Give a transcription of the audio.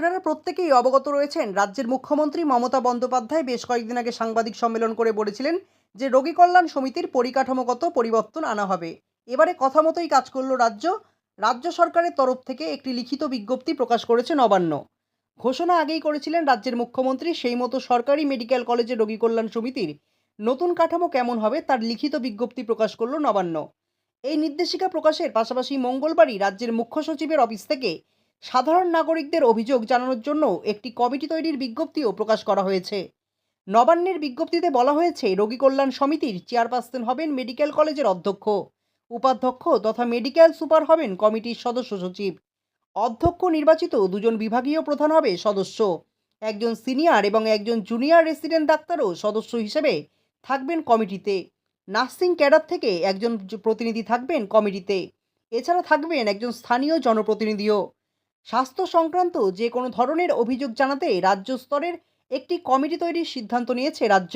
আপনারা প্রত্যেকেই অবগত রয়েছেন, রাজ্যের মুখ্যমন্ত্রী মমতা বন্দ্যোপাধ্যায় বেশ কয়েকদিন আগে সাংবাদিক সম্মেলন করে বলেছিলেন যে, রোগী কল্যাণ সমিতির পরিকাঠামোগত পরিবর্তন আনা হবে। এবারে কথা মতোই কাজ করল রাজ্য। রাজ্য সরকারের তরফ থেকে একটি লিখিত বিজ্ঞপ্তি প্রকাশ করেছে নবান্ন। ঘোষণা আগেই করেছিলেন রাজ্যের মুখ্যমন্ত্রী, সেই মতো সরকারি মেডিকেল কলেজের রোগী কল্যাণ সমিতির নতুন কাঠামো কেমন হবে তার লিখিত বিজ্ঞপ্তি প্রকাশ করল নবান্ন। এই নির্দেশিকা প্রকাশের পাশাপাশি মঙ্গলবারই রাজ্যের মুখ্য সচিবের অফিস থেকে সাধারণ নাগরিকদের অভিযোগ জানানোর জন্য একটি কমিটি তৈরির বিজ্ঞপ্তিও প্রকাশ করা হয়েছে। নবান্নের বিজ্ঞপ্তিতে বলা হয়েছে, রোগী কল্যাণ সমিতির চেয়ারপারসন হবেন মেডিকেল কলেজের অধ্যক্ষ। উপাধ্যক্ষ তথা মেডিকেল সুপার হবেন কমিটির সদস্য সচিব। অধ্যক্ষ নির্বাচিত দুজন বিভাগীয় প্রধান হবে সদস্য। একজন সিনিয়র এবং একজন জুনিয়র রেসিডেন্ট ডাক্তারও সদস্য হিসেবে থাকবেন কমিটিতে। নার্সিং ক্যাডার থেকে একজন প্রতিনিধি থাকবেন কমিটিতে। এছাড়া থাকবেন একজন স্থানীয় জনপ্রতিনিধিও। স্বাস্থ্য সংক্রান্ত যে কোনো ধরনের অভিযোগ জানাতে রাজ্য স্তরের একটি কমিটি তৈরির সিদ্ধান্ত নিয়েছে রাজ্য।